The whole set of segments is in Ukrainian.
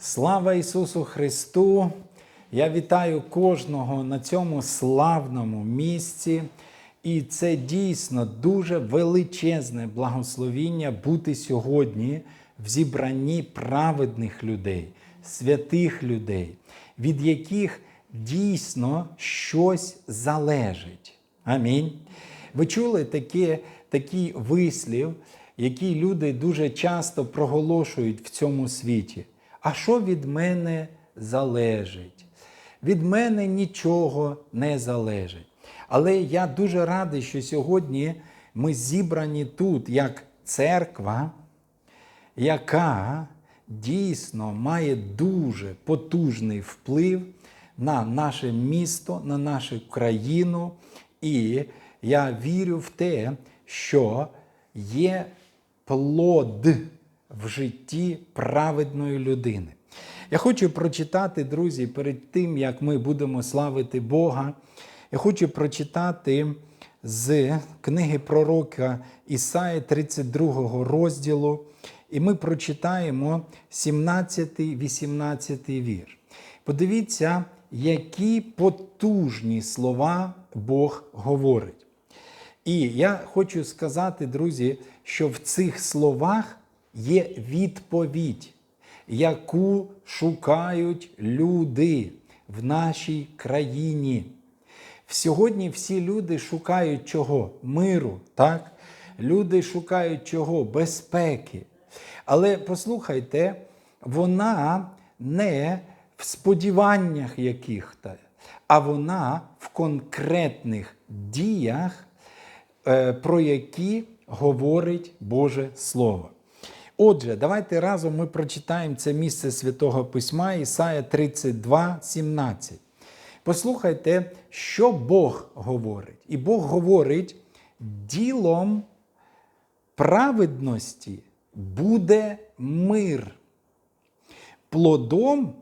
Слава Ісусу Христу! Я вітаю кожного на цьому славному місці. І це дійсно дуже величезне благословіння бути сьогодні в зібранні праведних людей, святих людей, від яких дійсно щось залежить. Амінь. Ви чули таке, такий вислів, який люди дуже часто проголошують в цьому світі. А що від мене залежить? Від мене нічого не залежить. Але я дуже радий, що сьогодні ми зібрані тут як церква, яка дійсно має дуже потужний вплив на наше місто, на нашу країну. І я вірю в те, що є плод в житті праведної людини. Я хочу прочитати, друзі, перед тим, як ми будемо славити Бога, я хочу прочитати з книги пророка Ісаї 32 розділу, і ми прочитаємо 17-18 вір. Подивіться, які потужні слова Бог говорить. І я хочу сказати, друзі, що в цих словах є відповідь, яку шукають люди в нашій країні. Сьогодні всі люди шукають чого? Миру, так? Люди шукають чого? Безпеки. Але послухайте, вона не в сподіваннях яких-то, а вона в конкретних діях, е, про які говорить Боже Слово. Отже, давайте разом ми прочитаємо це місце Святого Письма Ісая 32, 17. Послухайте, що Бог говорить. І Бог говорить, ділом праведності буде мир, плодом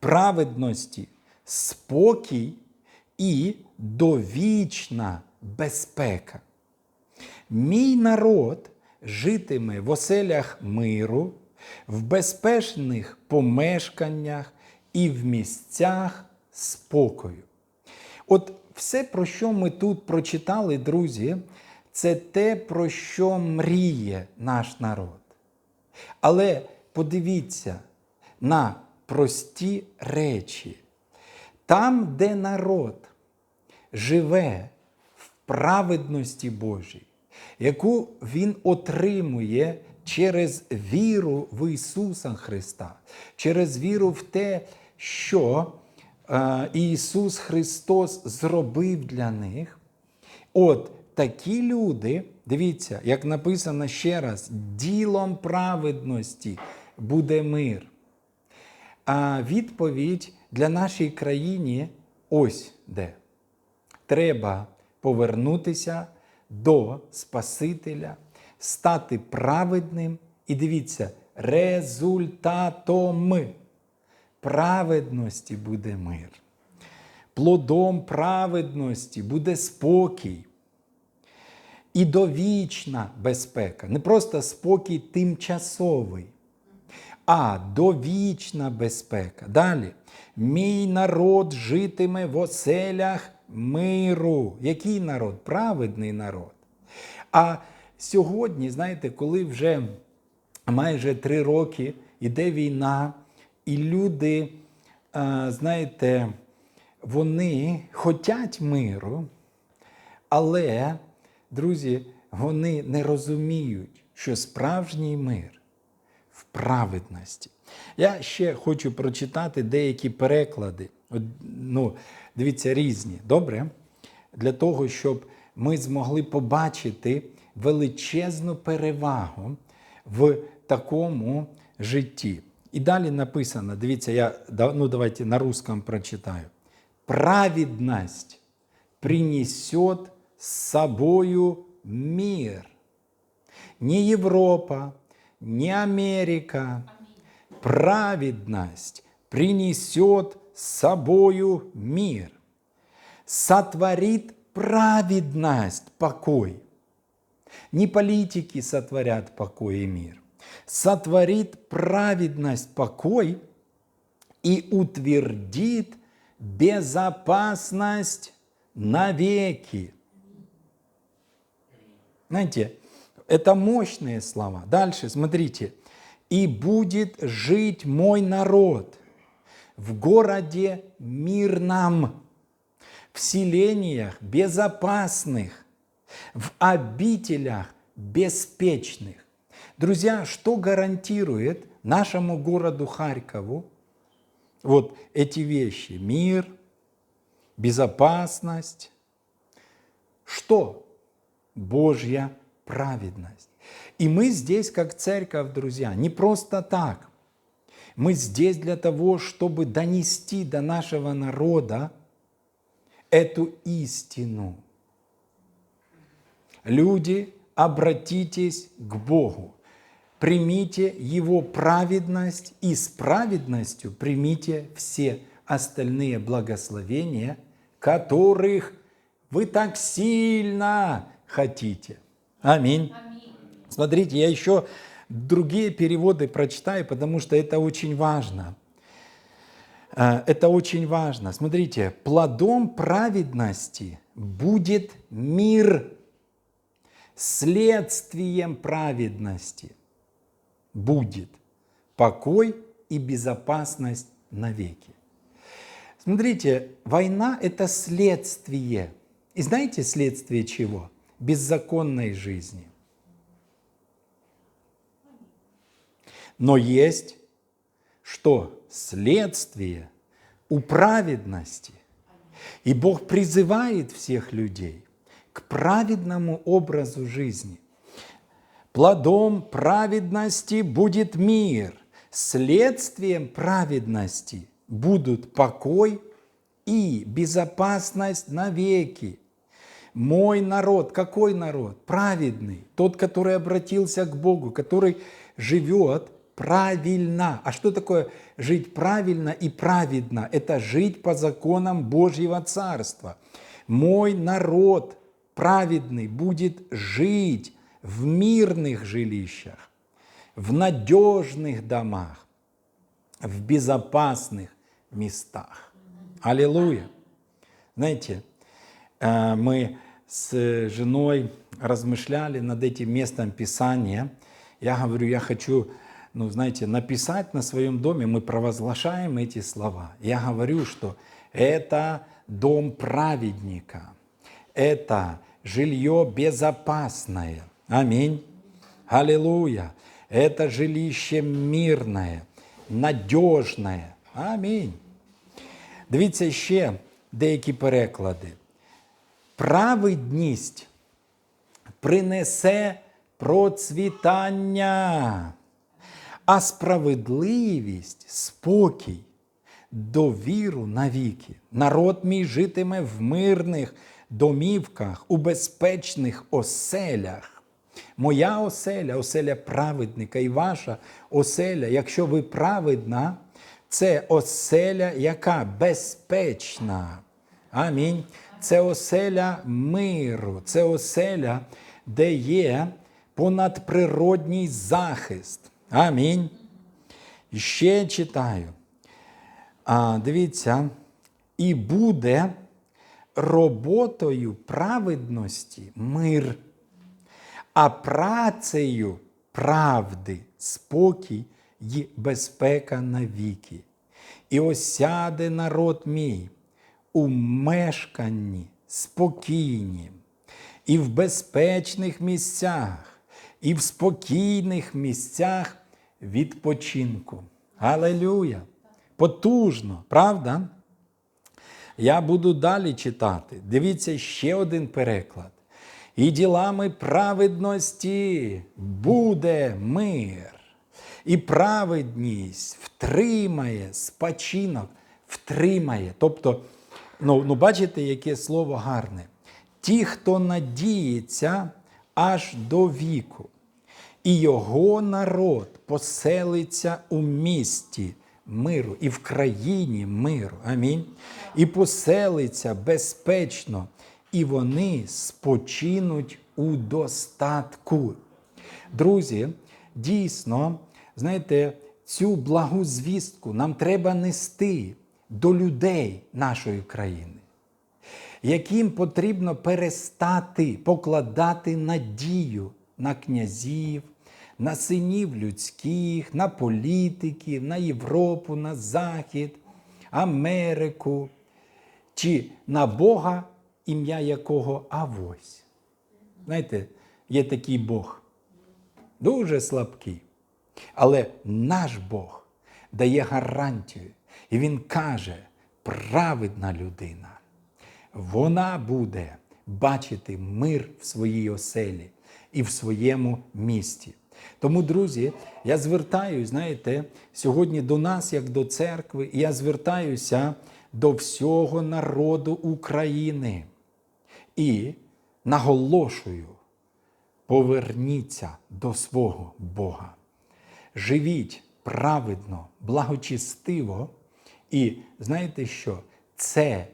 праведності спокій і довічна безпека. Мій народ житиме в оселях миру, в безпечних помешканнях і в місцях спокою. От все, про що ми тут прочитали, друзі, це те, про що мріє наш народ. Але подивіться на прості речі. Там, де народ живе в праведності Божій, яку він отримує через віру в Ісуса Христа, через віру в те, що е, Ісус Христос зробив для них. От такі люди, дивіться, як написано ще раз, ділом праведності буде мир. А відповідь для нашої країни ось де. Треба повернутися до Спасителя, стати праведним і дивіться, результатом праведності буде мир. Плодом праведності буде спокій. І довічна безпека. Не просто спокій тимчасовий, а довічна безпека. Далі. Мій народ житиме в оселях миру. Який народ? Праведний народ. А сьогодні, знаєте, коли вже майже три роки йде війна, і люди, знаєте, вони хочуть миру, але, друзі, вони не розуміють, що справжній мир в праведності. Я ще хочу прочитати деякі переклади. Ну, Дивіться, різні. Добре? Для того, щоб ми змогли побачити величезну перевагу в такому житті. І далі написано: дивіться, я ну, давайте на русском прочитаю. Праведность принесет с собою мир. Не Европа, не Америка. Праведность принесет собою мир. Сотворит праведность покой. Не политики сотворят покой и мир. сотворит праведность покой и утвердит безопасность навеки. Знаете, это мощные слова. Дальше, смотрите. «И будет жить мой народ в городе мирном, в селениях безопасных, в обителях беспечных». Друзья, что гарантирует нашему городу Харькову вот эти вещи? Мир, безопасность. Что? Божья праведность. И мы здесь, как церковь, друзья, не просто так. Мы здесь для того, чтобы донести до нашего народа эту истину. Люди, обратитесь к Богу. Примите Его праведность и с праведностью примите все остальные благословения, которых вы так сильно хотите. Аминь. Смотрите, я еще другие переводы прочитаю, потому что это очень важно. Э, Это очень важно. Смотрите, плодом праведности будет мир, следствием праведности будет покой и безопасность навеки. Смотрите, война – это следствие. И знаете следствие чего? Беззаконной жизни. Но есть что? Следствие у праведности. И Бог призывает всех людей к праведному образу жизни. Плодом праведности будет мир, следствием праведности будут покой и безопасность навеки. Мой народ, какой народ? Праведный, тот, который обратился к Богу, который живет правильно. А что такое жить правильно и праведно? Это жить по законам Божьего Царства. Мой народ праведный будет жить в мирных жилищах, в надежных домах, в безопасных местах. Аллилуйя! Знаете, э, мы с женой размышляли над этим местом Писания. Я говорю, я хочу, ну, знаете, написать на своем доме, мы провозглашаем эти слова. Я говорю, что это дом праведника, это жилье безопасное. Аминь. Аллилуйя. Это жилище мирне, надіжне. Амінь. Дивіться ще деякі переклади. Праведність принесе процвітання, А справедливість спокій, довіру навіки. Народ мій житиме в мирних домівках, у безпечних оселях. Моя оселя, оселя праведника і ваша оселя, якщо ви праведна, це оселя, яка безпечна. Амінь. Це оселя миру, це оселя, де є понадприродній захист. Амінь. Ще читаю. А, Дивіться, і буде роботою праведності мир, а працею правди, спокій й безпека навіки. І осяде народ мій у мешканні спокійні, і в безпечних місцях, і в спокійних місцях відпочинку. Алелюя! Потужно, правда? Я буду далі читати. Дивіться ще один переклад. І ділами праведності буде мир, і праведність втримає спочинок, втримає. Тобто, ну, ну бачите, яке слово гарне. Ті, хто надіється аж до віку, і його народ поселиться у місті миру і в країні миру. Амінь. І поселиться безпечно, і вони спочинуть у достатку. Друзі, дійсно, знаєте, цю благу звістку нам треба нести до людей нашої країни, яким потрібно перестати покладати надію на князів, на синів людських, на політиків, на Європу, на Захід, Америку чи на Бога, ім'я якого Авось. Знаєте, є такий Бог, дуже слабкий. Але наш Бог дає гарантію, і Він каже, праведна людина, вона буде бачити мир в своїй оселі і в своєму місті. Тому, друзі, я звертаюся, знаєте, сьогодні до нас, як до церкви, і я звертаюся до всього народу України і наголошую, поверніться до свого Бога. Живіть праведно, благочестиво, і знаєте що? Це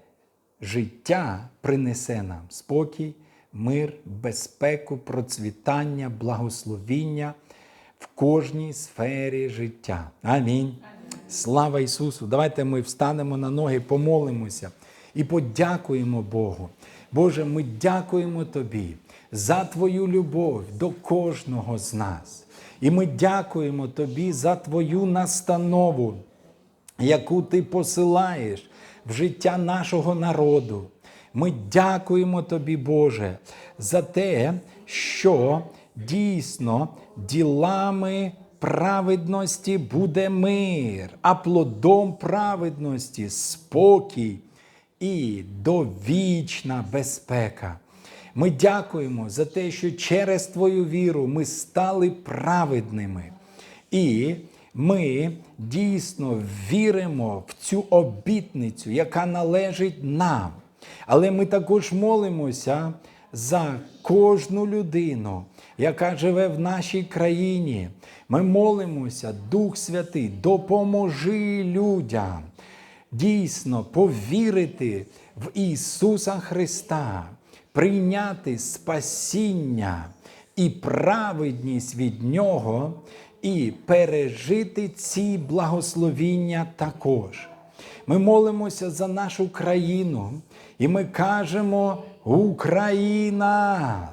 життя принесе нам спокій, мир, безпеку, процвітання, благословіння в кожній сфері життя. Амінь. Слава Ісусу! Давайте ми встанемо на ноги, помолимося і подякуємо Богу. Боже, ми дякуємо Тобі за Твою любов до кожного з нас. І ми дякуємо Тобі за Твою настанову, яку Ти посилаєш в життя нашого народу. Ми дякуємо Тобі, Боже, за те, що дійсно ділами праведності буде мир, а плодом праведності спокій і довічна безпека. Ми дякуємо за те, що через Твою віру ми стали праведними. І ми дійсно віримо в цю обітницю, яка належить нам. Але ми також молимося за кожну людину, яка живе в нашій країні. Ми молимося, Дух Святий, допоможи людям дійсно повірити в Ісуса Христа, прийняти спасіння і праведність від Нього, і пережити ці благословіння також. Ми молимося за нашу країну, і ми кажемо: Україна!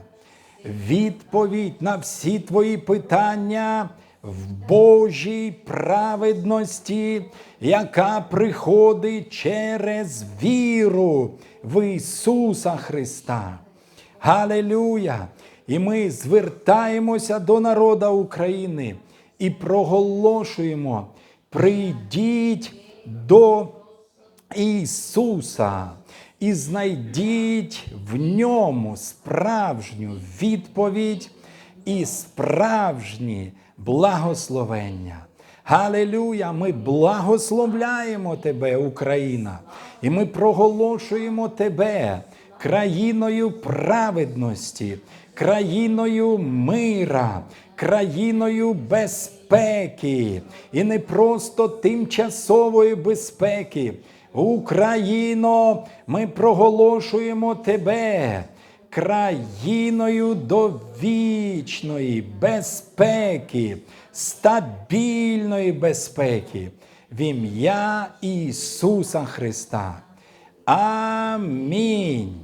Відповідь на всі твої питання в Божій праведності, яка приходить через віру в Ісуса Христа. Галилюя! І ми звертаємося до народа України і проголошуємо: прийдіть до Ісуса і знайдіть в ньому справжню відповідь і справжні благословення. Галилюя! Ми благословляємо Тебе, Україна, і ми проголошуємо Тебе країною праведності, країною мира, країною безпеки, і не просто тимчасової безпеки. Україно, ми проголошуємо Тебе країною довічної безпеки, стабільної безпеки в ім'я Ісуса Христа. Амінь.